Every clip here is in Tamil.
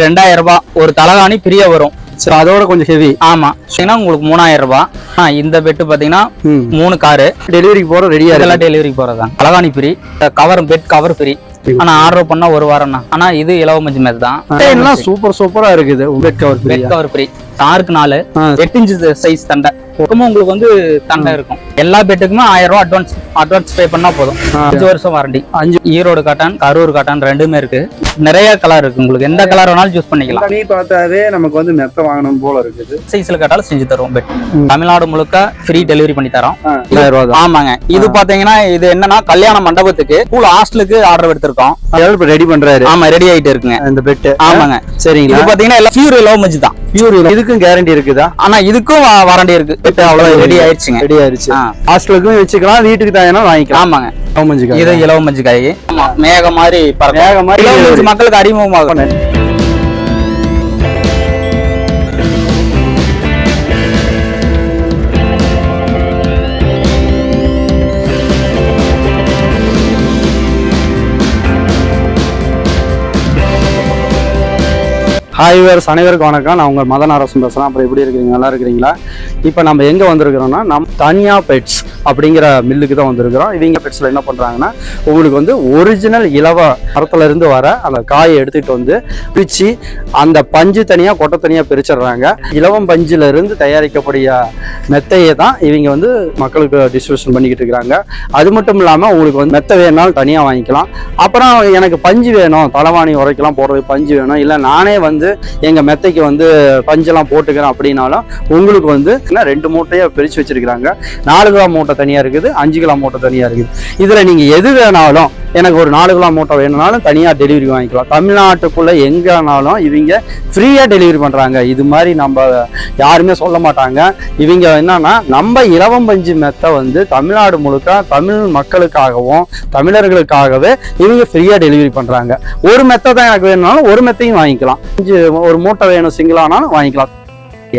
ரெண்டாயிரம் ரூபாய் ஒரு தலகாணி பிரிய வரும். சரி அதோட கொஞ்சம் ஹெவி ஆமா. ஏன்னா உங்களுக்கு மூணாயிரம் ரூபாய் ஆ, இந்த பெட்டு பாத்தீங்கன்னா மூணு காரு டெலிவரிக்கு போற ரெடியா இதெல்லாம் டெலிவரி போறதுதான் தலகாணி free cover bed cover free ஆனா ஆர்டர் பண்ணா ஒரு வாரம் தான் ஆனா இது இலவ மஞ்சு மேத் தான். சூப்பர் சூப்பரா இருக்குது. Bed cover bed cover free தாருக்கு நாலு ஆ. எட்டு இன்ச்சு சைஸ் தண்டை. பக்கமும் உங்களுக்கு வந்து தண்டை இருக்கும். எல்லா பெட்டுக்குமே ஆயிரம் ரூபாய் அட்வான்ஸ் அட்வான்ஸ் பே பண்ணா போதும். அஞ்சு வருஷம் வாரண்டி அஞ்சு. ஈரோடு காட்டன் கரூர் காட்டன் ரெண்டுமே இருக்கு. நிறைய கலர் இருக்கு உங்களுக்கு. எந்த கலர் வேணாலும் சூஸ் பண்ணிக்கலாம். தனி பார்த்தாவே நமக்கு வந்து மெத்த வாங்கணும் போல இருக்குது. சைஸ்ல கேட்டாலும் செஞ்சு தருவோம் பெட் தமிழ்நாடு முழுக்க ஃப்ரீ டெலிவரி பண்ணி தரோம். ரூபா ஆமாங்க. இது பாத்தீங்கன்னா இது என்னன்னா கல்யாண மண்டபத்துக்கு ஸ்கூல் ஹாஸ்டலுக்கு ஆர்டர் எடுத்திருக்கோம். அதாவது ரெடி பண்றாரு. ஆமா ரெடி ஆயிட்டு இருக்குங்க. இந்த பெட்டு ஆமாங்க. இது சரிங்களா பாத்தீங்கன்னா எல்லாம் பியூர் லவ் மஞ்சு தான். பியூர் இதுக்கும் கேரண்டி இருக்குதா? ஆனா இதுக்கும் வாரண்டி இருக்கு. பெட் அவ்வளவு ரெடி ஆயிடுச்சுங்க ரெடி ஆயிருச்சு. ஹாஸ்டலுக்கும் வச்சுக்கலாம் வீட்டுக்கு தேவையான வாங்கிக்கலாம். ஆமாங்க. இது இலவ மஞ்சு காய் மேக மாதிரி. மேகம் மாதிரி மக்களுக்கு அறிமுகமாகும். ஹாய் வேர்ஸ் அனைவருக்கும் வணக்கம். நான் உங்கள் மதன் அரசன் பேசுகிறேன் அப்புறம் எப்படி இருக்கிறீங்க நல்லா இருக்கிறீங்களா? இப்போ நம்ம எங்கே வந்திருக்கிறோம்னா நம் தனியா பெட்ஸ் அப்படிங்கிற மில்லுக்கு தான் வந்திருக்கிறோம். இவங்க பெட்ஸில் என்ன பண்ணுறாங்கன்னா உங்களுக்கு வந்து ஒரிஜினல் இலவ மரத்துலேருந்து வர அந்த காயை எடுத்துகிட்டு வந்து பிரித்து அந்த பஞ்சு தனியாக கொட்டை தனியாக பிரிச்சிடுறாங்க. இலவம் பஞ்சிலிருந்து தயாரிக்கக்கூடிய மெத்தையை தான் இவங்க வந்து மக்களுக்கு டிஸ்ட்ரிபியூஷன் பண்ணிக்கிட்டு இருக்கிறாங்க அது மட்டும் இல்லாமல் உங்களுக்கு வந்து மெத்தை வேணாலும் தனியாக வாங்கிக்கலாம். அப்புறம் எனக்கு பஞ்சு வேணும். தலைவாணி உரைக்கெல்லாம் போடுறது பஞ்சு வேணும். இல்லை நானே வந்து எங்கள் மெத்தைக்கு வந்து பஞ்செல்லாம் போட்டுக்கிறேன் அப்படின்னாலும் உங்களுக்கு வந்து ரெண்டு மூட்டையாக பிரித்து வச்சிருக்கிறாங்க. நாலு கிலோ மூட்டை தனியாக இருக்குது அஞ்சு கிலோ மூட்டை தனியாக இருக்குது. இதில் நீங்கள் எது வேணாலும் எனக்கு ஒரு நாலு கிலோ மூட்டை வேணும்னாலும் தனியாக டெலிவரி வாங்கிக்கலாம். தமிழ்நாட்டுக்குள்ளே எங்கேனாலும் இவங்க ஃப்ரீயாக டெலிவரி பண்ணுறாங்க இது மாதிரி நம்ம யாருமே சொல்ல மாட்டாங்க. இவங்க என்னன்னா நம்ம இலவம் பஞ்சு மெத்தை வந்து தமிழ்நாடு முழுக்க தமிழ் மக்களுக்காகவும் தமிழர்களுக்காகவே இவங்க ஃப்ரீயாக டெலிவரி பண்ணுறாங்க ஒரு மெத்தை தான் எனக்கு வேணும்னாலும் ஒரு மெத்தையும் வாங்கிக்கலாம். ஒரு மூட்டை வேணும் சிங்கிளானாலும் வாங்கிக்கலாம்.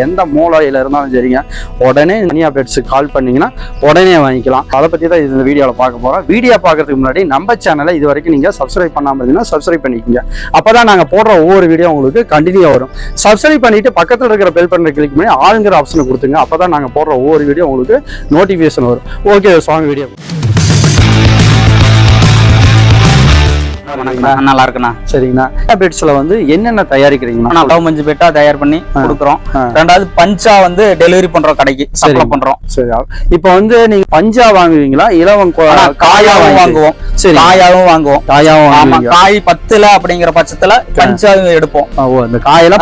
எந்த மூலையில் இருந்தாலும் சரிங்க. உடனே தனியா பெட்ஸுக்கு கால் பண்ணீங்கன்னா உடனே வாங்கிக்கலாம். அதை பற்றி தான் இந்த வீடியோவில் பார்க்க போகிறோம் வீடியோ பார்க்கறதுக்கு முன்னாடி நம்ம சேனலை இது வரைக்கும் நீங்கள் சப்ஸ்கிரைப் பண்ணாமல் இருந்தீங்கன்னா சப்ஸ்கிரைப் பண்ணிக்கோங்க. அப்போ தான் நாங்கள் போடுற ஒவ்வொரு வீடியோ உங்களுக்கு கண்டினியூ வரும். சப்ஸ்கிரைப் பண்ணிட்டு பக்கத்தில் இருக்கிற பெல் பட்டனை கிளிக் பண்ணி ஆளுங்கிற ஆப்ஷனை கொடுத்துங்க. அப்போ தான் நாங்கள் போடுற ஒவ்வொரு வீடியோ உங்களுக்கு நோட்டிஃபிகேஷன் வரும். ஓகே சாங் வீடியோ நல்லா இருக்குண்ணா சரிங்கண்ணா. பெட்ஸில் வந்து என்னென்ன தயாரிக்கிறீங்கண்ணா லவ் மஞ்சு பெட்டா தயார் பண்ணி கொடுக்குறோம். ரெண்டாவது பஞ்சா வந்து டெலிவரி பண்றோம் கடைக்கு சப்ளை. பண்றோம். சரி இப்போ வந்து நீங்க பஞ்சா வாங்குவீங்களா? இலவம் காயாவும் வாங்குவோம். சரி. காயாவும் வாங்குவோம். காயாவும் ஆமா காய் பத்துல அப்படிங்கிற பட்சத்துல பஞ்சாவும் எடுப்போம். ஓ இந்த காயெல்லாம்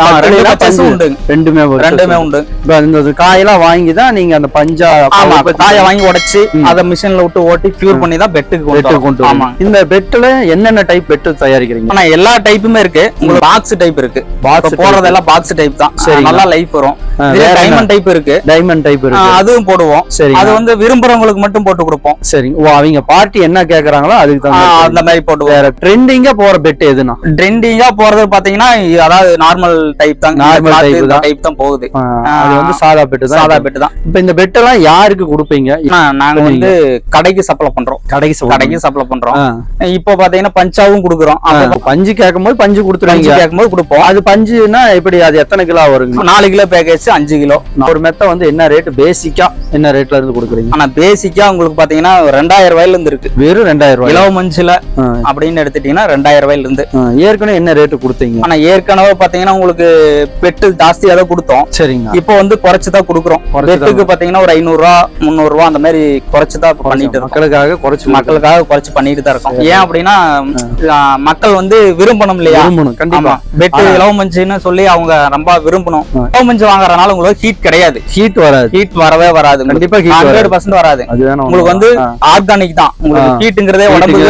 உண்டு. ரெண்டுமே. ரெண்டுமே உண்டு. இந்த காயெல்லாம் வாங்கி தான் நீங்க அந்த பஞ்சா ஆமா காயை வாங்கி உடைச்சு. அத மிஷின்ல விட்டு ஓட்டி பியூர் பண்ணி தான் பெட்டுக்கு கொண்டு ஆமா. இந்த பெட்டுல என்னென்ன டைப் பெட்டு தயாரிக்கிறீங்க? ஆனா எல்லா டைப்புமே இருக்கு. உங்களுக்கு பாக்ஸ் டைப் இருக்கு. பாக்ஸ் போடுறதெல்லாம் பாக்ஸ் டைப் தான். சரிங்க. நல்லா லைஃப் வரும்? டைமண்ட் டைப் இருக்கு. டைமண்ட் டைப் இருக்கு. அதுவும் போடுவோம். சரிங்க. அது வந்து விரும்புறவங்களுக்கு மட்டும் போட்டு கொடுப்போம். சரிங்க. ஓ அவங்க பார்ட்டி என்ன கேக்குறாங்களோ அதுக்கு தகுந்த அந்த மாதிரி போட்டுவோம் வேற ட்ரெண்டிங்கா போற பெட் எதுனா? ட்ரெண்டிங்கா போறது பாத்தீங்கன்னா அதாவது நார்மல் டைப் தான். தான். டைப் தான் போகுது. அது வந்து சாதா பெட்டு தான். சாதா பெட்டு தான். இப்போ இந்த பெட்டெல்லாம் யாருக்கு கொடுப்பீங்க? நாங்க வந்து கடைக்கு சப்ளை பண்றோம். கடைக்கு. கடைக்கு சப்ளை பண்றோம். இப்போ பாத்தீங்கன்னா பஞ்சாவும் கொடுக்குறோம். பஞ்சு கேட்கும்போது பஞ்சு பஞ்சு கொடுத்துருவீங்க கேட்கும்போது கொடுப்போம். அது பஞ்சுனா எப்படி அது எத்தனை கிலோ வருங்க? நாலு கிலோ பேக்கேஜ் அஞ்சு கிலோ. ஒரு மெத்த வந்து என்ன ரேட் பேசிக்கா என்ன ரேட்ல இருந்து கொடுக்குறீங்க? ஆனா பேசிக்கா உங்களுக்கு பாத்தீங்கன்னா ரெண்டாயிரம் ரூபாயில இருந்து இருக்கு. வெறும் ரெண்டாயிரம் ரூபாய் இலவ மஞ்சுல அப்படின்னு எடுத்துட்டீங்கன்னா ரெண்டாயிரம் ரூபாயில இருந்து. ஏற்கனவே என்ன ரேட்டு கொடுத்தீங்க? ஆனா ஏற்கனவே பாத்தீங்கன்னா உங்களுக்கு பெட்டு ஜாஸ்தியா தான் கொடுத்தோம். சரிங்க. இப்போ வந்து குறைச்சு தான் கொடுக்குறோம் பெட்டுக்கு பாத்தீங்கன்னா ஒரு ஐநூறு ரூபா முந்நூறு ரூபா அந்த மாதிரி குறைச்சு தான் பண்ணிட்டு மக்களுக்காக குறைச்சு மக்களுக்காக குறைச்சு பண்ணிட்டு தான் இருக்கோம். ஏன் அப்படின்னா மக்கள் வந்து விரும்பணும் இல்லையா? கண்டிப்பா. பெட்டு இலவ மஞ்சுன்னு சொல்லி அவங்க ரொம்ப விரும்பணும். ஆ. இலவ மஞ்சு வாங்குறதுனால உங்களுக்கு ஹீட் கிடையாது. ஹீட் வராது. ஹீட் வரவே வராது. கண்டிப்பா ஹண்ட்ரட் பர்சன்ட் வராது. உங்களுக்கு வந்து ஆர்கானிக் தான். உங்களுக்கு. ஹீட்டுங்கிறதே உடம்புக்கு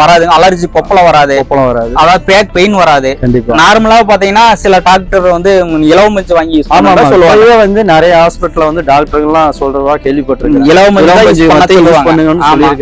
வராது. அலர்ஜி கொப்பளம் வராது. வராது. அதாவது பேக் பெயின் வராது. நார்மலா பாத்தீங்கன்னா சில டாக்டர் வந்து இலவ மஞ்சு வாங்கி சொல்லுவாங்க. வந்து நிறைய ஹாஸ்பிட்டல்ல வந்து டாக்டர்கள்லாம் சொல்றதா கேள்விப்பட்டிருக்கேன். இலவ மஞ்சு.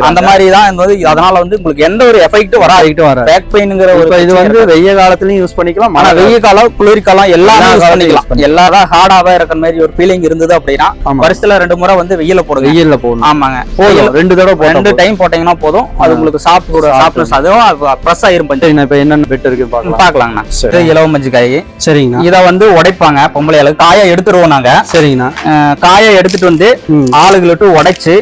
அந்த மாதிரி தான் வந்து அதனால வந்து உங்களுக்கு எந்த ஒரு எஃபெக்ட் வராது. வராது. பேக் பெயின்ங்கிற ஒரு இது வந்து வெய்ய காலத்துலயும் யூஸ் பண்ணிக்கலாம் ஆனா வெயில் காலம் குளிர் காலம் எல்லாமே எல்லா யூஸ் பண்ணிக்கலாம். எல்லாரும் ஹார்டாவா இருக்கிற மாதிரி ஒரு ஃபீலிங் இருந்தது அப்படின்னா. வருஷத்துல ரெண்டு முறை வந்து வெயில போடுங்க. வெயில்ல போடணும். ஆமாங்க. போதும். ரெண்டு தடவை ரெண்டு டைம் போட்டீங்கன்னா போதும். அது உங்களுக்கு சாப்பிட சாப்பிட்டு அதுவும் ப்ரெஸ் ஆயிரும் சரிங்கண்ணா இப்ப என்னென்ன பெட் இருக்கு பாக்கலாங்கண்ணா இலவ மஞ்சு காய் சரிங்கண்ணா. இத வந்து உடைப்பாங்க பொம்பளையாளுக்கு காயை எடுத்துருவோம் நாங்க. சரிங்கண்ணா. காயை எடுத்துட்டு வந்து. ஆளுகளுட்டு உடைச்சு.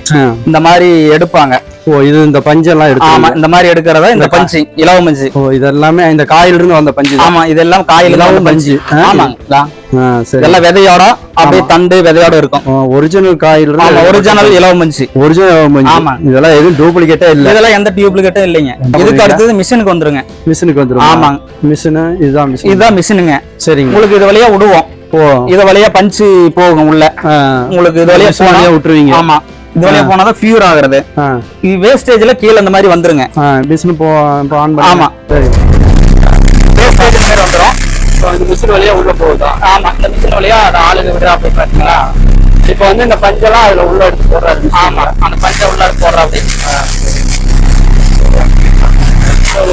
இந்த மாதிரி எடுப்பாங்க. ஓ இது இந்த பஞ்செல்லாம் எடுத்து ஆமா இந்த மாதிரி எடுக்கிறதா இந்த பஞ்சு இலவ மஞ்சு ஓ இதெல்லாமே இந்த காயில இருந்து வந்த பஞ்சு. ஆமா இதெல்லாம் காயில இலவ பஞ்சு. மஞ்சு ஆ? ஆமாங்க ஆ, சரி. இதெல்லாம் விதையோட அப்படியே தண்டு விதையோட இருக்கும். ஒரிஜினல் காயில ஆமா இருந்து ஒரிஜினல் இலவ மஞ்சு ஒரிஜினல் ஆமா. இதெல்லாம் எதுவும் டூப்ளிகேட்டே இல்ல. இதெல்லாம் எந்த டியூப்ளிகேட்டும் இல்லைங்க. இதுக்கு அடுத்தது மிஷினுக்கு வந்துருங்க. மிஷினுக்கு வந்துரும்? ஆமாங்க மிஷினு இதுதான் மிஷின் இதுதான் மிஷினுங்க சரிங்க. உங்களுக்கு இது வழியா விடுவோம். ஓ. இது வழியா பஞ்சு போகும் உள்ள. உங்களுக்கு இது வழியா விட்டுருவீங்க. ஆமா. இது வழியா போனாதான் ஃபியூர் ஆகுறது. ஆ. இது வேஸ்டேஜ்ல கீழ இந்த மாதிரி வந்துருங்க. ஆ மிஷின் போ இப்போ ஆன் பண்ணி. ஆமா. சரி. வேஸ்டேஜ் மாதிரி வந்துரும். இந்த மிஷின் வழியா உள்ள போகுதா? ஆமா இந்த மிஷின் வழியா அது ஆளுங்க விடுறா அப்படி பாத்தீங்களா? இப்போ வந்து இந்த பஞ்செல்லாம் அதுல உள்ள எடுத்து போடுறாரு. ஆமா அந்த பஞ்சை உள்ள போடுறா அப்படி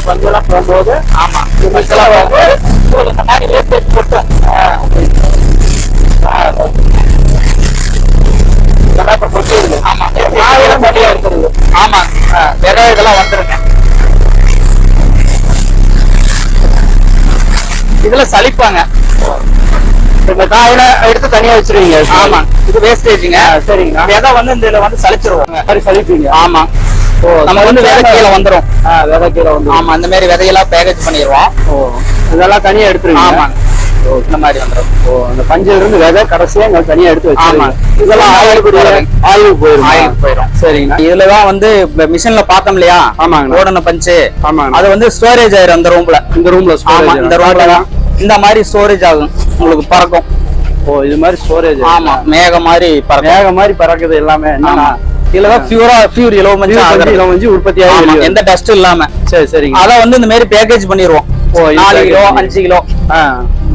பஞ்செல்லாம் போகும்போது ஆமா இந்த பஞ்செல்லாம் வந்து இந்த மாதிரி வேஸ்டேஜ் போட்டு இதெல்லாம் வந்துருங்க. இதுல சலிப்பாங்க. இந்த காயில எடுத்து தனியா வச்சிருவீங்க. ஆமா. இது வேஸ்டேஜ்ங்க சரிங்கண்ணா. விதை வந்து இந்த இதுல வந்து சலிச்சிருவாங்க. மாதிரி சலிப்பீங்க. ஆமா. நம்ம வந்து விதை கீழே வந்துரும். விதை கீழே வந்து ஆமா இந்த மாதிரி விதையெல்லாம் பேக்கேஜ் பண்ணிடுவோம். இதெல்லாம் தனியா எடுத்துருவீங்க? ஆமா இந்த மாதிரி வந்துரும். ஓ அந்த பஞ்சில இருந்து விதை கடைசியா இங்க தனியா எடுத்து. வச்சிருவீங்க இதெல்லாம் ஆயிலுக்கு ஆயிலுக்கு போயிரும். ஆயிலுக்கு போயிரும். சரிங்கண்ணா இதுலதான் வந்து மிஷின்ல பார்த்தோம் இல்லையா? ஆமாங்கண்ணா. ஓடன பஞ்சு. ஆமாங்கண்ணா. அது வந்து ஸ்டோரேஜ் ஆயிரும் அந்த ரூம்ல இந்த ரூம்ல ஆமா இந்த ரூம்ல தான். இந்த மாதிரி ஸ்டோரேஜ் ஆகும். உங்களுக்கு பறக்கும். ஓ இது மாதிரி ஸ்டோரேஜ் ஆமா மேக மாதிரி மேக மாதிரி பறக்குது எல்லாமே. என்னன்னா இதுலதான் பியூரா பியூர் இலவ மஞ்சள் பஞ்சு ஆகுறது. இதை வந்து உற்பத்தி ஆகி ஆமா, வெளியே எந்த டஸ்ட் இல்லாம. சரி சரிங்க அத வந்து இந்த மாதிரி பேக்கேஜ் பண்ணிடுவோம் நாலு கிலோ அஞ்சு கிலோ.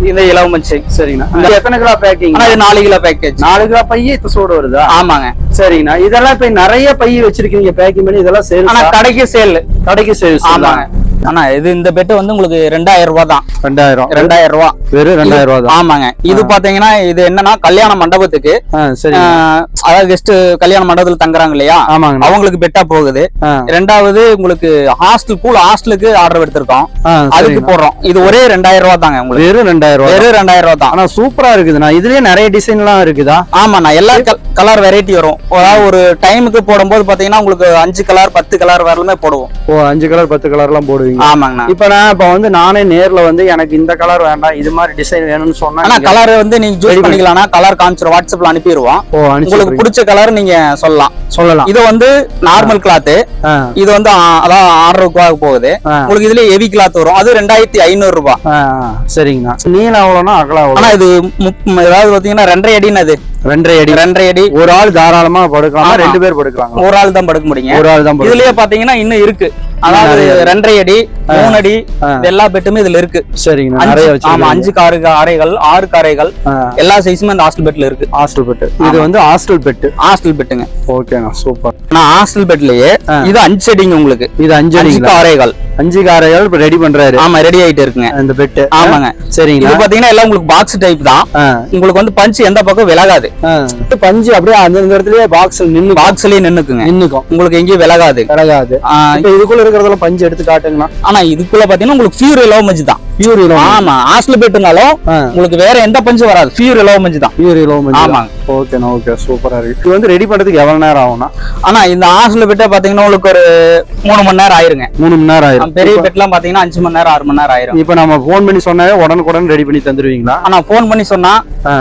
இந்த இலவ மஞ்சள் சரிங்கண்ணா. எத்தனை கிலோ பேக்கிங் ஆனா இது நாலு கிலோ பேக்கேஜ் நாலு கிலோ பைய இது சூடு வருதா? ஆமாங்க. சரிங்கண்ணா. இதெல்லாம் இப்ப நிறைய பை வச்சிருக்கீங்க பேக்கிங் பண்ணி இதெல்லாம் ஆனா சேல்ஸ் கடைக்கு சேல் கடைக்கு சேல்ஸ் ஆமாங்க. ஆனா இது இந்த பெட் வந்து உங்களுக்கு ரெண்டாயிரம் ரூபாய் தான். ரெண்டாயிரம். ரெண்டாயிரம் ரூபாய் வெறும் ரெண்டாயிரம் ரூபா தான். ஆமாங்க. இது பாத்தீங்கன்னா இது என்னன்னா கல்யாண மண்டபத்துக்கு. அதாவது கெஸ்ட் கல்யாண மண்டபத்துல தங்குறாங்க இல்லையா? ஆமாங்கண்ணா அவங்களுக்கு பெட்டா போகுது. ரெண்டாவது உங்களுக்கு ஹாஸ்டல் கூல் ஹாஸ்டலுக்கு ஆர்டர் எடுத்திருக்கோம். அதுக்கு. போடுறோம். இது ஒரே ரெண்டாயிரம் ரூபாய் தாங்க உங்களுக்கு. வெறும் ரெண்டாயிரம் ரூபா வெறும் ரெண்டாயிரம் ரூபாய் தான். ஆனா சூப்பரா இருக்குதுண்ணா. இதுலயே நிறைய டிசைன் எல்லாம் இருக்குதா? ஆமாண்ணா. எல்லா கலர் வெரைட்டி வரும். அதாவது ஒரு டைமுக்கு போடும்போது பாத்தீங்கன்னா உங்களுக்கு அஞ்சு கலர் பத்து கலர் வரலுமே போடுவோம். ஓ அஞ்சு கலர் பத்து கலர் எல்லாம் போடுவீங்க ஆமாங்கண்ணா. இப்ப நான் இப்ப வந்து நானே நேர்ல வந்து எனக்கு இந்த கலர் வேண்டாம் இது மாதிரி டிசைன் வேணும்னு சொன்னா ஆனா கலர் வந்து நீங்க சூஸ் பண்ணி- பண்ணிக்கலாம்னா கலர் காமிச்சிரும். வாட்ஸ்அப்ல அனுப்பிடுவோம் உங்களுக்கு. பிடிச்ச கலர் நீங்க சொல்லலாம். சொல்லலாம். இது வந்து நார்மல் கிளாத் ஆ, இது வந்து அதான் ஆறு ரூபாய்க்கு போகுது. உங்களுக்கு இதுல ஹெவி கிளாத் வரும். அது ரெண்டாயிரத்தி ஐநூறு ரூபாய் சரிங்கண்ணா. நீளம் எவ்வளோனா அகலம் ஆனா இது ஏதாவது பாத்தீங்கன்னா ரெண்டரை அடின்னு அது. ரெண்டரை அடி. ரெண்டரை அடி. ஒரு ஆள் தாராளமா படுக்கலாம். ரெண்டு பேர் படுக்கலாம் ஒரு ஆள் தான் படுக்க முடியுங்க ஒரு ஆள் தான் இதுலயே பாத்தீங்கன்னா இன்னும் இருக்கு. அதாவது. ரெண்டரை அடி மூணு அடி. இது எல்லா பெட்டுமே இதுல இருக்கு. அஞ்சு- நிறைய ஆமா அஞ்சு காரு அறைகள் ஆறு காரைகள் எல்லா சைஸுமே அந்த ஹாஸ்டல் பெட்ல இருக்கு. ஹாஸ்டல் பெட்டு இது வந்து ஹாஸ்டல் பெட்டு ஹாஸ்டல் பெட்டுங்க ஓகேண்ணா சூப்பர். ஆனா ஹாஸ்டல் பெட்லயே. இது அஞ்சு அடிங்க உங்களுக்கு. இது அஞ்சு அடிங்களா? காரைகள். அஞ்சு காரைகள் இப்ப ரெடி பண்றாரு. ஆமா ரெடி ஆயிட்டு இருக்குங்க. இந்த பெட்டு ஆமாங்க. இது சரிங்களா பாத்தீங்கன்னா எல்லாம் உங்களுக்கு பாக்ஸ் டைப் தான். உங்களுக்கு வந்து பஞ்ச் எந்த பக்கம் விலகாது. பஞ்சு அப்படியே அந்த இடத்துலயே பாக்ஸ்ல நின்னு பாக்ஸ்லயே நின்னுக்குங்க. நின்னுக்கும். உங்களுக்கு எங்கேயும் விலகாது. இப்ப இதுக்குள்ள இருக்கிறதெல்லாம் பஞ்சு எடுத்து காட்டுங்கண்ணா. ஆனா இதுக்குள்ள பாத்தீங்கன்னா உங்களுக்கு ஃபியூர் இலவ மஞ்சு தான். பியூர் இலோ ஆமா ஹாஸ்டல் பெட்டுனாலும் உங்களுக்கு வேற எந்த பஞ்சு வராது. ஃபியூர் இலவ மஞ்சு தான். பியூர் இலோ மஞ்சள் ஆமாங்க. ஓகேண்ணா ஓகே சூப்பரா இருக்கு. இது வந்து ரெடி பண்றதுக்கு எவ்வளவு நேரம் ஆகும்னா ஆனா இந்த ஹாஸ்டல் பெட்டை பாத்தீங்கன்னா உங்களுக்கு ஒரு மூணு மணி நேரம் ஆயிருங்க. மூணு மணி நேரம் ஆயிரும். பெரிய பெட்லாம் பாத்தீங்கன்னா அஞ்சு மணி நேரம் ஆறு மணி நேரம் ஆயிரும். இப்ப நம்ம போன் பண்ணி சொன்னாவே உடனுக்குடன் ரெடி பண்ணி தந்துருவீங்களா? ஆனா ஃபோன் பண்ணி சொன்னா.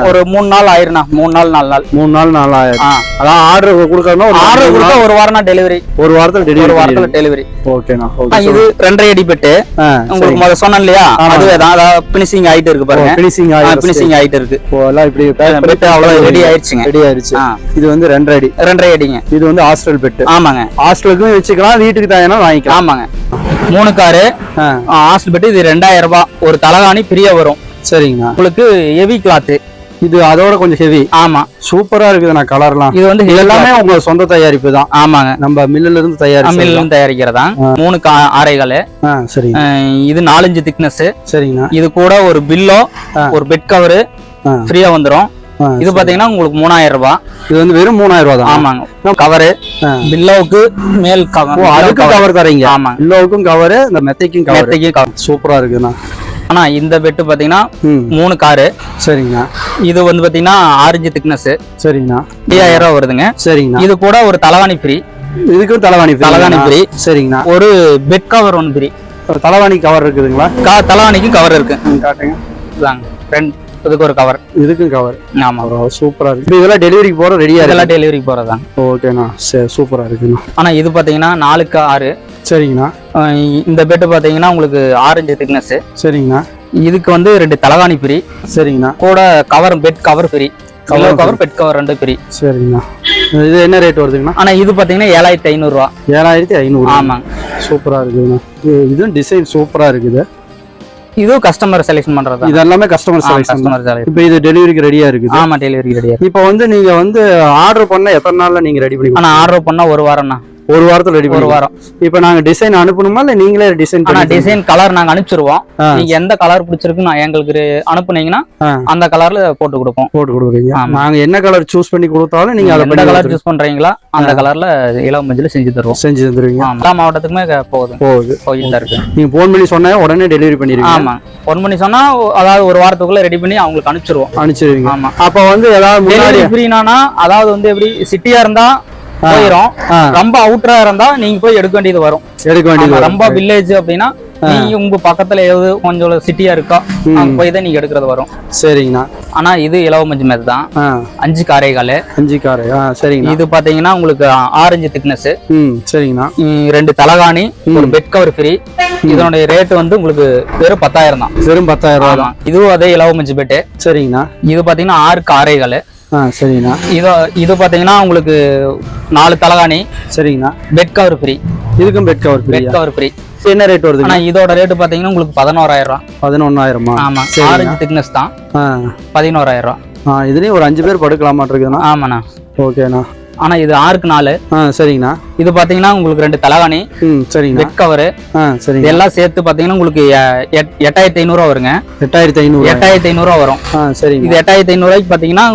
ஒரு மூணு நாள் ஆயிருண்ணா. மூணு நாள் நாலு நாள். மூணு நாள் நாலு ஆயிரம். அதான் ஆர்டர் கொடுக்கறதுனா ஒரு ஆர்டர் கொடுத்தா ஒரு வாரம் டெலிவரி ஒரு வாரத்துல ஒரு டெலிவரி வாரத்துல டெலிவரி ஓகேண்ணா. இது ரெண்டரை அடி பெட்டு. உங்களுக்கு சொன்னேன் இல்லையா. அதுவே தான் பினிஷிங் ஆயிட்டு இருக்கு பாருங்க. பினிஷிங் பினிஷிங் ஆயிட்டு இருக்கு. எல்லாம் இப்படி அவ்வளவு ரெடி ஆயிடுச்சுங்க ரெடி ஆயிருச்சு. இது வந்து ரெண்டரை அடி. ரெண்டரை அடிங்க. இது வந்து ஹாஸ்டல் பெட்டு. ஆமாங்க. ஹாஸ்டலுக்கும் வச்சுக்கலாம் வீட்டுக்கு தேவையான வாங்கிக்கலாம். ஆமாங்க. மூணு காரு. ஹாஸ்டல் பெட்டு இது ரெண்டாயிரம் ரூபாய். ஒரு தலகாணி பிரிய வரும். சரிங்கண்ணா உங்களுக்கு ஹெவி கிளாத் இது அதோட கொஞ்சம் ஹெவி ஆமா. சூப்பரா இருக்குது நான் கலர்லாம் இது வந்து எல்லாமே உங்க சொந்த தயாரிப்பு தான். ஆமாங்க. நம்ம மில்லுல இருந்து தயாரிச்சு மில்லும் தயாரிக்கிறதா? மூணு சரிங்க. அஹ் இது நாலஞ்சு திக்னஸ் சரிங்கண்ணா இது கூட ஒரு பில்லோ ஒரு பெட் கவரு. ஃப்ரீயா வந்துரும். ஆ, இது பாத்தீங்கன்னா உங்களுக்கு மூணாயிரம் ரூபாய் இது வந்து வெறும் மூணாயிரம் ரூபா தான். ஆமாங்க. கவரு. பில்லோவுக்கு மேல் கவர் அதுக்கும் கவர் தரீங்க. ஆமாங்க. பில்லோவுக்கும் கவர் இந்த மெத்தைக்கும் கவர் மெத்தைக்கு கவர் சூப்பரா இருக்குண்ணா. ஆனா இந்த பெட்டு பாத்தீங்கன்னா மூணு காரு. சரிங்கண்ணா. இது வந்து பாத்தீங்கன்னா ஆரஞ்சு திக்னஸ் சரிங்கண்ணா. ஐயாயிரம் ரூபாய் வருதுங்க. சரிங்கண்ணா. இது கூட ஒரு தலவாணி ஃப்ரீ இதுக்கும் தலைவாணி தலைவாணி free. சரிங்கண்ணா. ஒரு பெட் கவர் ஒன்று ஃப்ரீ ஒரு தலைவாணி கவர் இருக்குதுங்களா? கா தலவாணிக்கும் கவர் இருக்கு. காட்டுங்க. இதாங்க இதுக்கு ஒரு கவர் இதுக்கும் கவர் ஆமா. சூப்பரா இருக்கு. இதெல்லாம் டெலிவரிக்கு போற ரெடியா இருக்கு? இதெல்லாம் டெலிவரிக்கு போறதுதான் ஓகேண்ணா. சரி சூப்பரா இருக்குண்ணா. ஆனா இது பாத்தீங்கன்னா நாலுக்கு ஆறு சரிங்கண்ணா. இந்த பெட்டு பாத்தீங்கன்னா உங்களுக்கு ஆரஞ்சு திக்னஸ் சரிங்கண்ணா. இதுக்கு வந்து ரெண்டு தலகாணி ஃப்ரீ சரிங்கண்ணா. கூட cover bed cover free cover cover bed cover ரெண்டு ஃப்ரீ சரிங்கண்ணா. இது என்ன ரேட் வருதுங்கண்ணா? ஆனா இது பாத்தீங்கன்னா ஏழாயிரத்தி ஐநூறுரூவா ஏழாயிரத்தி ஐநூறு. ஆமாங்க. சூப்பரா இருக்குதுண்ணா இது- இதுவும் டிசைன் சூப்பரா இருக்குது. இதுவும் கஸ்டமர் செலெக்ஷன் பண்றதா இது எல்லாமே கஸ்டமர் செலெக்ஷன் இப்போ இது டெலிவரிக்கு ரெடியா இருக்குது. ஆமா டெலிவரி ரெடியா இப்போ வந்து நீங்க வந்து ஆர்டர் பண்ண எத்தனை நாள்ல நீங்க ரெடி பண்ணி ஆனா ஆர்டர் பண்ணா ஒரு வாரம்ண்ணா. ஒரு வாரத்துல ரெடி ஒரு வாரம். இப்போ நாங்க டிசைன் அனுப்பணுமா இல்ல நீங்களே டிசைன் ஆனா பண்ணி டிசைன் கலர் நாங்க அனுப்பிச்சிருவோம். நீங்க எந்த கலர் பிடிச்சிருக்கு நான் எங்களுக்கு அனுப்புனீங்கன்னா. அந்த கலர்ல போட்டு கொடுப்போம். போட்டு கொடுக்குறீங்க. நாங்க என்ன கலர் சூஸ் பண்ணி கொடுத்தாலும் நீங்க அதை எந்த கலர் சூஸ் பண்றீங்களா அந்த கலர்ல இளம் மஞ்சள் செஞ்சு தருவோம். செஞ்சு தந்துருவீங்க. எல்லா மாவட்டத்துக்குமே போகுது. போகுது. போயிட்டு தான் இருக்கு. நீங்க போன் பண்ணி சொன்னா உடனே டெலிவரி பண்ணிடுவீங்க. ஆமா. ஃபோன் பண்ணி சொன்னா அதாவது ஒரு வாரத்துக்குள்ள ரெடி பண்ணி அவங்களுக்கு அனுப்பிச்சிருவோம். அனுப்பிச்சிருவீங்க. ஆமா. அப்ப வந்து ஏதாவது முன்னாடி ஃப்ரீனானா அதாவது வந்து எப்படி சிட்டியா இருந்தா போயிரும். ஆ, ரொம்ப அவுட்டரா இருந்தா நீங்க போய் எடுக்க வேண்டியது வரும். எடுக்க வேண்டியது. ரொம்ப வில்லேஜ் அப்படின்னா நீங்க உங்க பக்கத்துல ஏதாவது கொஞ்சம் சிட்டியா இருக்கா. அங்க போய் தான் நீங்க எடுக்கிறது வரும். சரிங்கண்ணா. ஆனா இது இலவ மஞ்சள் மேத் தான் அஞ்சு காரைகால் அஞ்சு காரு. ஆ சரிங்கண்ணா. இது பாத்தீங்கன்னா உங்களுக்கு ஆரஞ்சு திக்னஸ் சரிங்கண்ணா. ரெண்டு தலகாணி ஒரு பெட் கவர் ஃப்ரீ இதனுடைய ரேட் வந்து உங்களுக்கு வெறும் பத்தாயிரம் தான். வெறும் பத்தாயிரம் ரூபா ஆமா. இதுவும் அதே இலவ மஞ்சள் பெட்டு சரிங்கண்ணா. இது பாத்தீங்கன்னா ஆறு காரைகள் ஆ சரிங்கண்ணா. இது இது பாத்தீங்கன்னா உங்களுக்கு நாலு தலகாணி சரிங்கண்ணா. பெட் கவர் ஃப்ரீ இதுக்கும் bed cover bed cover free என்ன ரேட் வருதுங்க? ஆனா இதோட ரேட் பாத்தீங்கன்னா உங்களுக்கு பதினோராயிரம் ரூபாய் பதினொன்னாயிரமா? ஆமா சரிங்க. ஆரஞ்சு திக்னஸ் தான். ஆ. பதினோராயிரம் ரூபாய் ஆ இதுலயும் ஒரு அஞ்சு பேர் படுக்கலாமாட்டிருக்குண்ணா ஆமாண்ணா. ஓகேண்ணா. ஆனா இது ஆறுக்கு நாலு சரிங்கண்ணா. இது பாத்தீங்கன்னா உங்களுக்கு ரெண்டு தலகாணி ம் சரிங்கண்ணா. பெட் கவர் ஆ சரிங்க இதெல்லாம் சேர்த்து பாத்தீங்கன்னா உங்களுக்கு எட்டாயிரத்தி ஐநூறுவா வருங்க. எட்டாயிரத்தி ஐநூறு எட்டாயிரத்தி ஐநூறுவா வரும். சரிங்க இது எட்டாயிரத்தி ஐநூறுவாய்க்கு பாத்தீங்கன்னா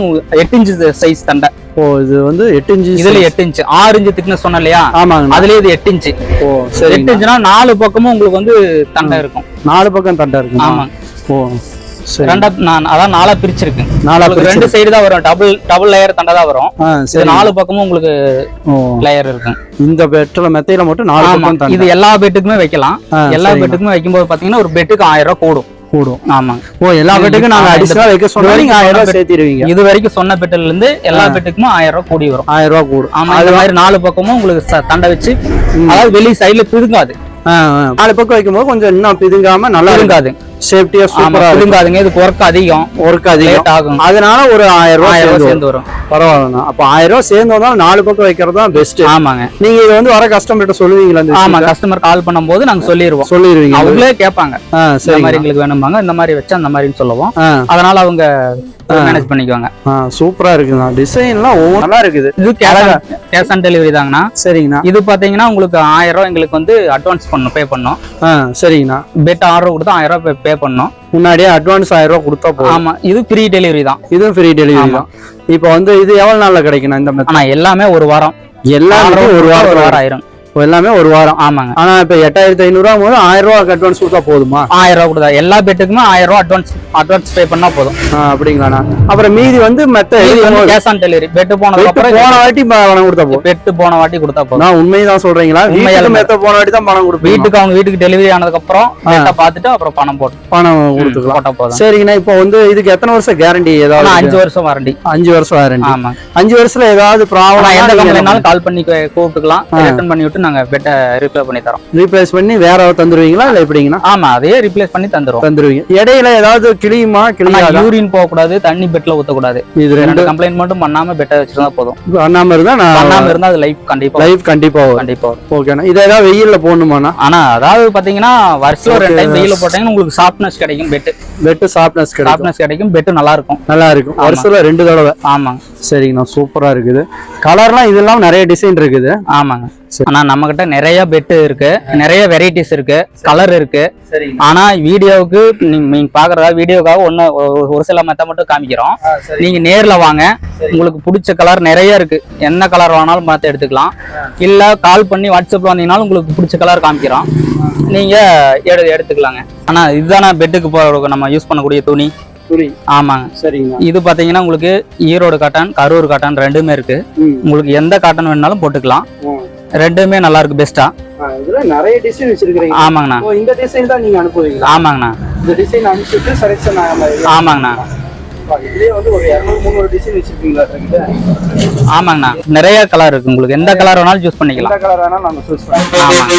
எட்டு இன்ச்சு சைஸ் தண்டை. ஓ இது வந்து எட்டு இன்ச்சு இதுல எட்டு இன்ச்சு ஆறு இன்ச்சு திக்னஸ் சொன்னேன் இல்லையா? ஆமாங்கண்ணா. அதுலயே இது எட்டு இன்ச்சு ஓ சரி எட்டு இன்ச்சுனா நாலு பக்கமும் உங்களுக்கு வந்து தண்டை இருக்கும். நாலு பக்கம் தண்டா இருக்குமா? ஆமா ஓ சரி ரெண்டா நான் அதான் நாலா பிரிச்சிருக்கு. நாலா ரெண்டு சைடு தான் வரும். டபுள் டபுள் லேயர் தண்டை தான் வரும். இது நாலு பக்கமும் உங்களுக்கு லேயர் இருக்கும். இந்த பெட்ல மெத்தையில மட்டும் நாலு ஆமா. பக்கம் இது எல்லா பெட்டுக்குமே வைக்கலாம். எல்லா. பெட்டுக்குமே வைக்கும்போது பாத்தீங்கன்னா ஒரு பெட்டுக்கு ஆயிரம் ரூபாய் கூடும். கூடும். ஆமாங்க ஓ எல்லா பெட்டுக்கும் நாங்க ஆமா, அடிஷனலா வைக்க சொன்னா நீங்க ஆயிரம் ரூபாய் சேர்த்திடுவீங்க இது வரைக்கும் சொன்ன பெட்டில இருந்து எல்லா பெட்டுக்குமே ஆயிரம் ரூபாய் கூடி வரும். ஆயிரம் ரூபாய் கூடும். ஆமா இந்த மாதிரி நாலு பக்கமும் உங்களுக்கு தண்டை வச்சு அதாவது வெளி சைடுல பிதுங்காது. நாலு பக்கம் வைக்கும்போது கொஞ்சம் இன்னும் பிதுங்காம நல்லா இருக்கும். பிதுங்காது சேஃப்டியா சூப்பரா இருக்கும். பிதுங்காதுங்க இதுக்கு ஒர்க் அதிகம். ஒர்க் அதிகம். லேட் ஆகும். அதனால ஒரு ஆயிரம் ரூபாய் சேர்ந்து வரும். பரவாயில்லண்ணா. அப்ப ஆயிரம் ரூபாய் சேர்ந்து வந்தாலும் நாலு பக்கம் வைக்கிறது தான் பெஸ்ட் ஆமாங்க. நீங்க இது வந்து வர கஸ்டமர்கிட்ட சொல்லுவீங்களா ஆமா? கஸ்டமர் கால் பண்ணும்போது நாங்க சொல்லிடுவோம் சொல்லிடுவீங்க அவங்களே கேட்பாங்க. இந்த சரி மாதிரி எங்களுக்கு வேணும்பாங்க இந்த மாதிரி வச்சா அந்த மாதிரின்னு சொல்லுவோம். அதனால அவங்க மேனேஜ் பண்ணிக்குவாங்க. சூப்பரா இருக்குண்ணா டிசைன்லாம் ஒவ்வொரு நல்லா இருக்குது. இது கேஷ் ஆன் டெலிவரி தாங்கண்ணா. சரிங்கண்ணா. இது பாத்தீங்கன்னா உங்களுக்கு ஆயிரம் ரூபாய் எங்களுக்கு வந்து அட்வான்ஸ் பண்ணணும் பே பண்ணணும். ஆ சரிங்கண்ணா. பெட் ஆர்டர் கொடுத்தா ஆயிரம் ரூபாய் பே பண்ணணும். முன்னாடியே அட்வான்ஸ் ஆயிரம் ரூபாய் கொடுத்தா போதும். ஆமா இது ஃப்ரீ டெலிவரி தான். இதுவும் ஃப்ரீ டெலிவரி. தான். இப்போ வந்து இது எவ்வளவு நாள்ல கிடைக்கணும் இந்த மெத்தட் ஆனா எல்லாமே ஒரு வாரம். எல்லாமே ஒரு வாரம் ஒரு வாரம் ஆயிரும். எல்லாமே ஒரு வாரம். ஆமாங்க. ஆனா இப்ப எட்டாயிரத்தி ஐநூறு ரூபா போது ஆயிரம் ரூபாய்க்கு அட்வான்ஸ் கொடுத்தா போதுமா? ஆயிரம் ரூபாய் கொடுத்தா எல்லா பெட்டுக்குமே ஆயிரம் ரூபாய் அட்வான்ஸ் அட்வான்ஸ் பே பண்ணா போதும். அப்படிங்களாண்ணா. அப்புறம் மீதி வந்து மெத்த கேஷ் ஆன் டெலிவரி பெட்டு அப்புறம் போன வாட்டி பணம் கொடுத்தா போதும் பெட்டு போன வாட்டி கொடுத்தா போதும். நான் உண்மைதான் சொல்றீங்களா. வீட்டுக்கு மெத்த போன வாட்டி தான் பணம் கொடுப்பீங்க வீட்டுக்கு அவங்க வீட்டுக்கு டெலிவரி ஆனதுக்கு அப்புறம் பார்த்துட்டு அப்புறம் பணம் போட்டு பணம் கொடுத்துக்கலாம். போட்டா போதும். சரிங்கண்ணா இப்போ வந்து இதுக்கு எத்தனை வருஷம் கேரண்டி ஏதாவது அஞ்சு வருஷம் வாரண்டி அஞ்சு வருஷம் வாரண்டி ஆமா. அஞ்சு வருஷத்துல ஏதாவது ஆனா எந்த ப்ராப்ளம் கம்பெனினாலும் கால் பண்ணி கூப்பிட்டுக்கலாம். ரிட்டர்ன் பண்ணி விட்டு கொடுத்து நாங்க பெட்டை ரிப்ளே பண்ணி தரோம். ரீப்ளேஸ் பண்ணி வேற தந்துருவீங்களா? இல்ல எப்படிங்கண்ணா? ஆமா அதே ரிப்ளேஸ் பண்ணி தந்துரும் தந்துருவீங்க. இடையில ஏதாவது கிளியுமா கிளியாதா யூரின் போக கூடாது தண்ணி பெட்ல ஊத்தக்கூடாது. இது ரெண்டு கம்ப்ளைண்ட் மட்டும் பண்ணாம பெட்டை வச்சிருந்தா போதும். பண்ணாம இருந்தா நான் பண்ணாம இருந்தா அது லைஃப் கண்டிப்பா லைஃப் கண்டிப்பா வரும். கண்டிப்பா வரும். ஓகேண்ணா. இதை ஏதாவது வெயில்ல போடணுமாண்ணா? ஆனா அதாவது பாத்தீங்கன்னா வருஷம் ரெண்டு. டைம் வெயில போட்டீங்கன்னா உங்களுக்கு சாஃப்ட்னஸ் கிடைக்கும் பெட் வெட்டு சாஃப்ட்னஸ் கிடைக்கும். சாஃப்ட்னஸ் கிடைக்கும் பெட் நல்லா இருக்கும் நல்லா இருக்கும். வருஷத்துல ரெண்டு தடவை. ஆமாங்க. சரிங்கண்ணா. சூப்பரா இருக்குது. கலர்லாம் இதெல்லாம் நிறைய டிசைன் இருக்குது. ஆமாங்க. சரி. ஆனா நம்ம கிட்ட நிறைய பெட் இருக்கு. நிறைய வெரைட்டிஸ் இருக்கு. கலர் இருக்கு. சரிங்க. ஆனா வீடியோவுக்கு நீங்க பாக்குறதா வீடியோக்காக ஒண்ணு ஒரு- சில மெத்த மட்டும் காமிக்கிறோம். நீங்க நேர்ல வாங்க. உங்களுக்கு பிடிச்ச கலர் நிறைய இருக்கு. என்ன கலர் வேணாலும் பார்த்து எடுத்துக்கலாம். இல்ல கால் பண்ணி வாட்ஸ்அப்ல வந்தீங்கனாலும் உங்களுக்கு பிடிச்ச கலர் காமிக்கிறோம். நீங்க எடு எடுத்துக்கலாங்க. ஆனா இதுதானே பெட்டுக்கு போற நம்ம யூஸ் பண்ணக்கூடிய துணி. ஆமாங்க. சரிங்கண்ணா இது பாத்தீங்கன்னா உங்களுக்கு ஈரோடு காட்டன் கரூர் காட்டன் ரெண்டுமே இருக்கு. உங்களுக்கு எந்த காட்டன் வேணாலும் போட்டுக்கலாம். ரெண்டுமே நல்லா இருக்கு பெஸ்டா இதுல நிறைய டிசைன் வச்சிருக்கீங்க ஆமாங்கண்ணா. இந்த டிசைன் தான் நீங்க அனுப்புவீங்களா? ஆமாங்கண்ணா. இந்த டிசைன் அனுப்பிச்சிட்டு செலெக்ஷன் ஆமாங்கண்ணா. ஆமாங்கண்ணா. நிறைய கலர் இருக்கு உங்களுக்கு. எந்த கலர் வேணாலும் சூஸ் பண்ணிக்கலாம். கலர் வேணாலும் நம்ம சூஸ் பண்ணலாம்.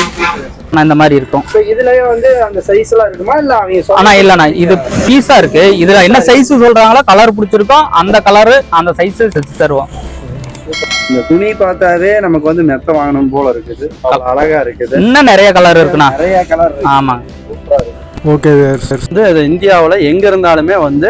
இந்த மாதிரி இருக்கும். இதுலயே வந்து அந்த சைஸ் எல்லாம் இருக்குமா? இல்ல அவங்க ஆனா இல்லண்ணா. இது பீஸா இருக்கு. இதுல என்ன சைஸ் சொல்றாங்களோ கலர் பிடிச்சிருக்கோ அந்த கலர் அந்த சைஸ் தருவோம். இந்த துணி பார்த்தாவே நமக்கு வந்து மெத்த வாங்கணும் போல இருக்குது. அழகா இருக்குது. இன்னும் நிறைய கலர் இருக்குண்ணா. நிறைய கலர் ஆமாங்க ஓகே சார் வந்து இது இந்தியாவில் எங்கே இருந்தாலுமே வந்து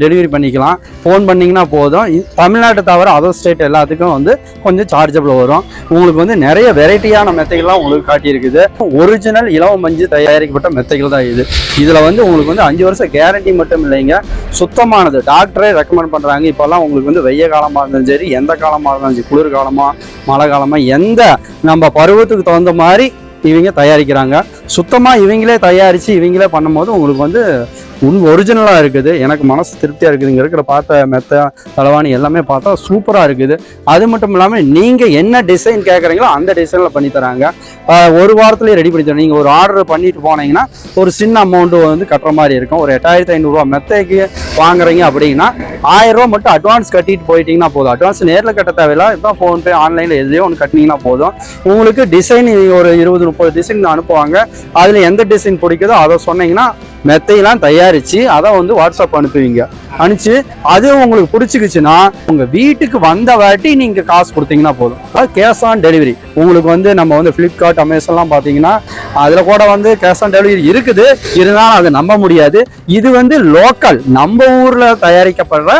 டெலிவரி பண்ணிக்கலாம். ஃபோன் பண்ணிங்கன்னா போதும். தமிழ்நாட்டை தவிர அதர் ஸ்டேட் எல்லாத்துக்கும் வந்து கொஞ்சம் சார்ஜபிள் வரும். உங்களுக்கு வந்து நிறைய வெரைட்டியான மெத்தைகள்லாம் உங்களுக்கு காட்டியிருக்குது. ஒரிஜினல் இலவ மஞ்சு தயாரிக்கப்பட்ட மெத்தைகள் தான் இது. இதில் வந்து உங்களுக்கு வந்து அஞ்சு வருஷம் கேரண்டி மட்டும் இல்லைங்க. சுத்தமானது. டாக்டரே ரெக்கமெண்ட் பண்ணுறாங்க இப்போல்லாம் உங்களுக்கு வந்து வெய்ய காலமாக இருந்தாலும் சரி எந்த காலமாக இருந்தாலும் சரி குளிர் காலமாக மழை காலமாக எந்த நம்ம பருவத்துக்கு தகுந்த மாதிரி இவங்க தயாரிக்கிறாங்க. சுத்தமாக இவங்களே தயாரித்து இவங்களே பண்ணும்போது உங்களுக்கு வந்து உன் ஒரிஜினலாக இருக்குது. எனக்கு மனசு திருப்தியாக இருக்குது. இங்கே இருக்கிற பார்த்த மெத்த தலவாணி எல்லாமே பார்த்தா சூப்பராக இருக்குது. அது மட்டும் இல்லாமல் நீங்கள் என்ன டிசைன் கேட்குறீங்களோ அந்த டிசைனில் பண்ணி தராங்க. ஒரு வாரத்துலேயே ரெடி பண்ணி தரோம் நீங்கள் ஒரு ஆர்டர் பண்ணிட்டு போனீங்கன்னா ஒரு சின்ன அமௌண்ட்டு வந்து கட்டுற மாதிரி இருக்கும். ஒரு எட்டாயிரத்தி ஐநூறுரூவா மெத்தைக்கு வாங்குறீங்க அப்படின்னா ஆயிரரூவா மட்டும் அட்வான்ஸ் கட்டிட்டு போயிட்டீங்கன்னா போதும். அட்வான்ஸ் நேரில் கட்ட தேவையில்ல. இப்போ ஃபோன்பே ஆன்லைனில் எதுலேயோ ஒன்று கட்டினீங்கன்னா போதும். உங்களுக்கு டிசைன் ஒரு இருபது முப்பது டிசைன் அனுப்புவாங்க. அதில் எந்த டிசைன் பிடிக்குதோ அதை சொன்னீங்கன்னா மெத்தையெல்லாம் தயாரித்து அதை வந்து வாட்ஸ்அப் அனுப்புவீங்க. அனுப்பிச்சு அது உங்களுக்கு பிடிச்சிக்கிச்சுன்னா உங்கள் வீட்டுக்கு வந்த வாட்டி நீங்கள் காசு கொடுத்தீங்கன்னா போதும். அது கேஷ் ஆன் டெலிவரி உங்களுக்கு வந்து நம்ம வந்து ஃப்ளிப்கார்ட் அமேசான்லாம் பார்த்தீங்கன்னா அதில் கூட வந்து கேஷ் ஆன் டெலிவரி இருக்குது. இருந்தாலும் அதை நம்ப முடியாது. இது வந்து லோக்கல் நம்ம ஊரில் தயாரிக்கப்படுற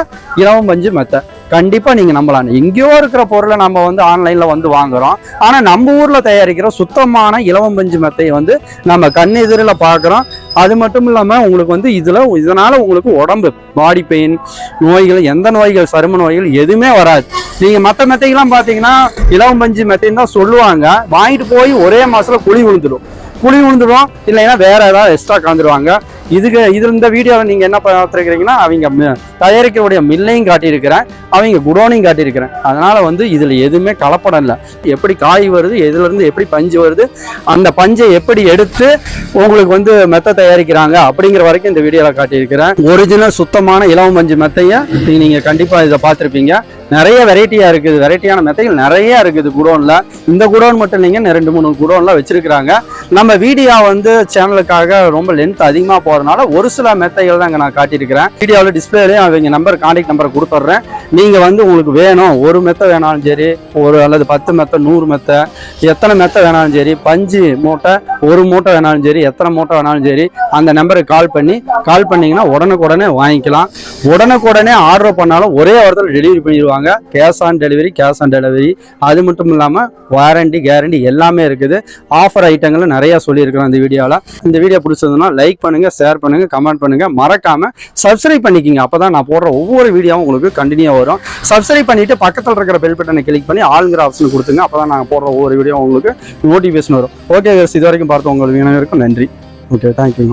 இலவம் பஞ்சு மெத்தை. கண்டிப்பாக நீங்கள் நம்பலாம். எங்கேயோ இருக்கிற பொருளை நம்ம வந்து ஆன்லைனில் வந்து வாங்குகிறோம் ஆனால் நம்ம ஊரில் தயாரிக்கிற சுத்தமான இலவம் பஞ்சு மெத்தையை வந்து நம்ம கண் எதிரில் பார்க்குறோம் அது மட்டும் இல்லாமல் உங்களுக்கு வந்து இதில் இதனால் உங்களுக்கு உடம்பு பாடி பெயின் நோய்கள் எந்த நோய்கள் சரும நோய்கள் எதுவுமே வராது. நீங்கள் மற்ற மெத்தைக்கெல்லாம் பார்த்தீங்கன்னா இலவம் பஞ்சு மெத்தைன்னு தான் சொல்லுவாங்க. வாங்கிட்டு போய் ஒரே மாதத்தில் குழி விழுந்துடும் குழி விழுந்துடும் இல்லைன்னா வேறு ஏதாவது எக்ஸ்ட்ரா காந்துடுவாங்க இதுக்கு இது இந்த வீடியோவில் நீங்கள் என்ன பார்த்துருக்கிறீங்கன்னா அவங்க தயாரிக்கக்கூடிய மில்லையும் காட்டியிருக்கிறேன். அவங்க குடோனையும் காட்டியிருக்கிறேன். அதனால் வந்து இதில் எதுவுமே கலப்படம் இல்லை. எப்படி காய் வருது எதுலேருந்து எப்படி பஞ்சு வருது அந்த பஞ்சை எப்படி எடுத்து உங்களுக்கு வந்து மெத்தை தயாரிக்கிறாங்க அப்படிங்கிற வரைக்கும் இந்த வீடியோவில் காட்டியிருக்கிறேன். ஒரிஜினல் சுத்தமான இலவம் பஞ்சு மெத்தையை நீங்கள் கண்டிப்பாக இதை பார்த்துருப்பீங்க. நிறைய வெரைட்டியாக இருக்குது. வெரைட்டியான மெத்தைகள் நிறைய இருக்குது குடோனில். இந்த குடோன் மட்டும் இல்லைங்க ரெண்டு மூணு குடோன்லாம் வச்சுருக்கிறாங்க. நம்ம வீடியோ வந்து சேனலுக்காக ரொம்ப லென்த் அதிகமாக போகிறதுனால ஒரு சில மெத்தைகள் தான் இங்கே நான் காட்டியிருக்கிறேன். வீடியோவில் டிஸ்பிளேலையும் அவங்க நம்பர் கான்டாக்ட் நம்பரை கொடுத்துட்றேன். நீங்கள் வந்து உங்களுக்கு வேணும் ஒரு மெத்தை வேணாலும் சரி ஒரு அல்லது பத்து மெத்தை நூறு மெத்தை எத்தனை மெத்தை வேணாலும் சரி பஞ்சு மூட்டை ஒரு மூட்டை வேணாலும் சரி எத்தனை மூட்டை வேணாலும் சரி அந்த நம்பருக்கு கால் பண்ணி கால் பண்ணீங்கன்னா உடனுக்குடனே வாங்கிக்கலாம். உடனுக்குடனே ஆர்டர் பண்ணாலும் ஒரே வாரத்தில் டெலிவரி பண்ணிடுவாங்க. Cash on delivery cash on delivery அது மட்டும் இல்லாமல் வாரண்டி கேரண்டி எல்லாமே இருக்குது. ஆஃபர் ஐட்டங்களும் நிறையா சொல்லியிருக்கிறோம் இந்த வீடியோவில் இந்த வீடியோ பிடிச்சதுன்னா லைக் பண்ணுங்கள் ஷேர் ஷேர் பண்ணுங்கள் கமெண்ட் பண்ணுங்கள் மறக்காமல் சப்ஸ்கிரைப் பண்ணிக்கிங்க. அப்போ தான் நான் போடுற ஒவ்வொரு வீடியோவும் உங்களுக்கு கண்டினியூ வரும். சப்ஸ்கிரைப் பண்ணிவிட்டு பக்கத்தில் இருக்கிற பெல் பட்டனை கிளிக் பண்ணி ஆளுங்கிற ஆப்ஷன் கொடுத்துங்க. அப்போ தான் நாங்கள் போடுற ஒவ்வொரு வீடியோ உங்களுக்கு நோட்டிஃபிகேஷன் வரும். ஓகே இது வரைக்கும் பார்த்து உங்களுக்கு இருக்கும் நன்றி. Okay thank you